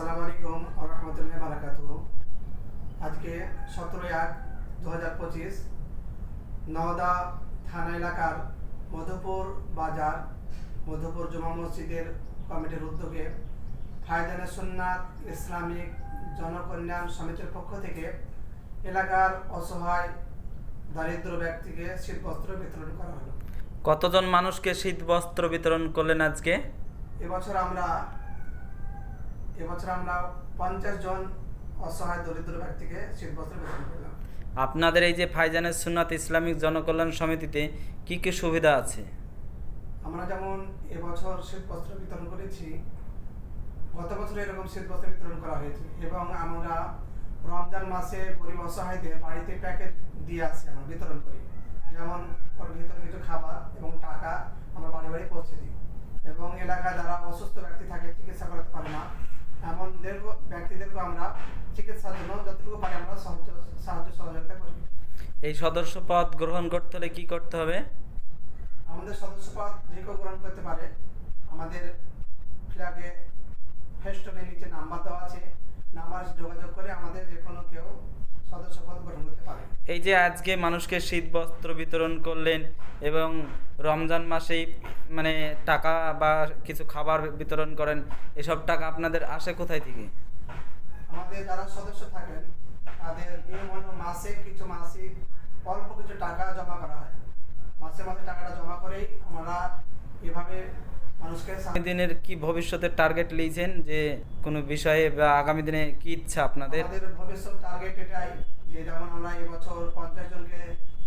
আসসালামু আলাইকুম রহমতুল্লাহ আজকে দু হাজার পঁচিশ নওদা থানা এলাকার মধুপুর বাজার মধুপুর জমা মসজিদের কমিটির উদ্যোগে ইসলামিক জনকল্যাণ সমিতির পক্ষ থেকে এলাকার অসহায় দারিদ্র ব্যক্তিকে শীতবস্ত্র বিতরণ করা হলো। কতজন মানুষকে শীতবস্ত্র বিতরণ করলেন আজকে? এবছর আমরা এবছর আমরা পঞ্চাশ জন অসহায় দরিদ্র ব্যক্তিকে শীতবস্ত্র বিতরণ করলাম। আপনাদের এই যে ফাইজানের সুন্নাত ইসলামিক জনকল্যাণ সমিতিতে কি কি সুবিধা আছে? আমরা যেমন এবছর শীতবস্ত্র বিতরণ করেছি গত বছর এরকম শীতবস্ত্র বিতরণ করা হয়েছে এবং আমরা রমজান মাসে গরিব অসহায়দের বাড়িতে প্যাকেট দিয়ে আসি আমরা বিতরণ করি। যেমন ওর ভিতরে কিছু খাবার এবং টাকা আমরা বাড়ি বাড়ি পৌঁছে দিই। এবং এলাকায় যারা অসুস্থ ব্যক্তি থাকে চিকিৎসা করাতে পারে না এমনদের ব্যক্তিদেরকে আমরা চিকিৎসার জন্য যতটুকু পারি আমরা সাহায্য সাহায্য সহযোগিতা করি। এই সদস্য পদ গ্রহণ করতে হলে কি করতে হবে? আমাদের সদস্য পদ যে কেউ গ্রহণ করতে পারে। আমাদের ফ্ল্যাগে ফেস্টনের নিচে নাম্বার দেওয়া আছে। নাম্বার যোগাযোগ করে আমাদের যে কোনো কেউ সদস্যপদ গ্রহণ করতে পারে এই যে আজকে মানুষকে শীত বস্ত্র বিতরণ করলেন এবং রমজান মাসেই মানে টাকা বা কিছু খাবার বিতরণ করেন এসব টাকা আপনাদের আসে কোথায় থেকে? আমাদের যারা সদস্য থাকেন তাদের মাসে কিছু মাসিক অল্প কিছু টাকা জমা করা হয়। মাসে মাসে টাকাটা জমা করেই আমরা এভাবে মানুষকে আগামী দিনের কি ভবিষ্যতের টার্গেট লিয়েছেন যে কোনো বিষয়ে বা আগামী দিনে কি ইচ্ছা আপনাদের? ভবিষ্যৎ টার্গেট এটাই যে যেমন আমরা এবছর পঞ্চাশ জনকে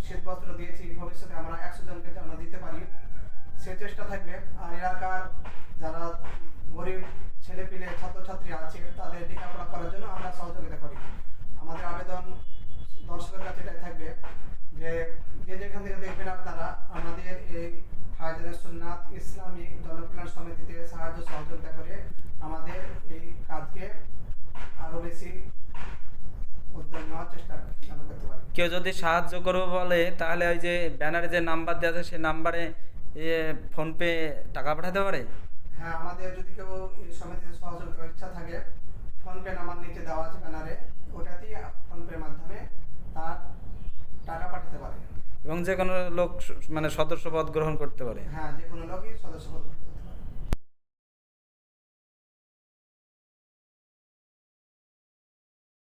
শীতবস্ত্র দিয়েছি, ভবিষ্যতে আমরা একশো জনকে যেন দিতে পারি। সে চেষ্টা থাকবে। আর এলাকার যারা গরিব ছেলেপিলে, ছাত্রছাত্রী আছে, তাদের লেখাপড়া করার জন্য আমরা সহযোগিতা করি। আমাদের আবেদন দর্শকের কাছে এটাই থাকবে যে যে যেখান থেকে দেখবেন আপনারা, আমাদের এই হায়দারের সুন্নাত ইসলামিক জনকল্যাণ সমিতিতে সাহায্য সহযোগিতা করে আমাদের এই কাজকে আরও বেশি উদ্যোগ নেওয়ার চেষ্টা যেন করতে পারি কেউ যদি সাহায্য করবে বলে তাহলে ওই যে ব্যানারে যে নাম্বার দেওয়া আছে সেই নাম্বারে ফোনপে টাকা পাঠাতে পারে? হ্যাঁ আমাদের যদি কেউ এই সমিতিতে সহযোগিতা করার ইচ্ছা থাকে ফোনপে নাম্বার নিচে দেওয়া আছে ব্যানারে ওটাতেই ফোনপের মাধ্যমে তার টাকা পাঠাতে পারে। এবং যে কোনো লোক মানে সদস্য পদ গ্রহণ করতে পারে। হ্যাঁ যে কোনো লোকই সদস্য পদ করতে পারে।